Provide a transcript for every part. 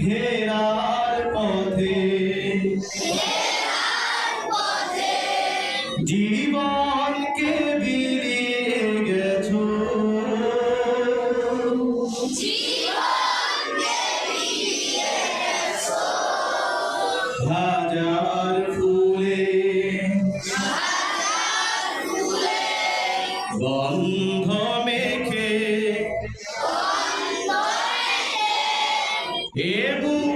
ফেরার পথে। জীবনকে বিলিয়ে গেছো। হাজার ফুলে। গন্ধ Ego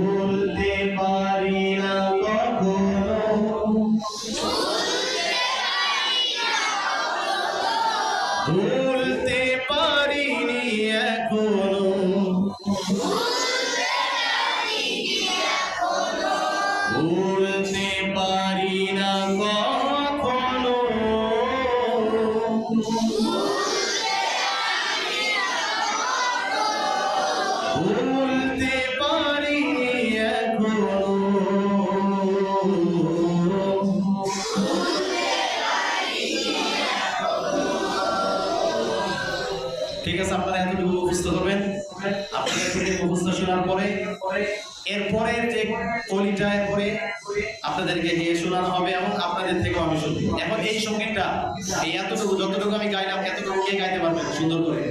ভুলতে পারিনি এখনও। ভুলতে পারি না কখনো। ভুলতে ঠিক আছে, আপনারা এতটুকু মুখস্থ করবেন আপনাদের থেকে মুখস্থ শোনার পরে, এরপরে যে কলিটা, এরপরে আপনাদেরকে নিয়ে শোনানো হবে এবং আপনাদের থেকেও আমি শুনব। এখন এই সঙ্গীতটা, এই এতটুকু, যতটুকু আমি গাইলাম, এতটুকু কে গাইতে পারবেন সুন্দর করে?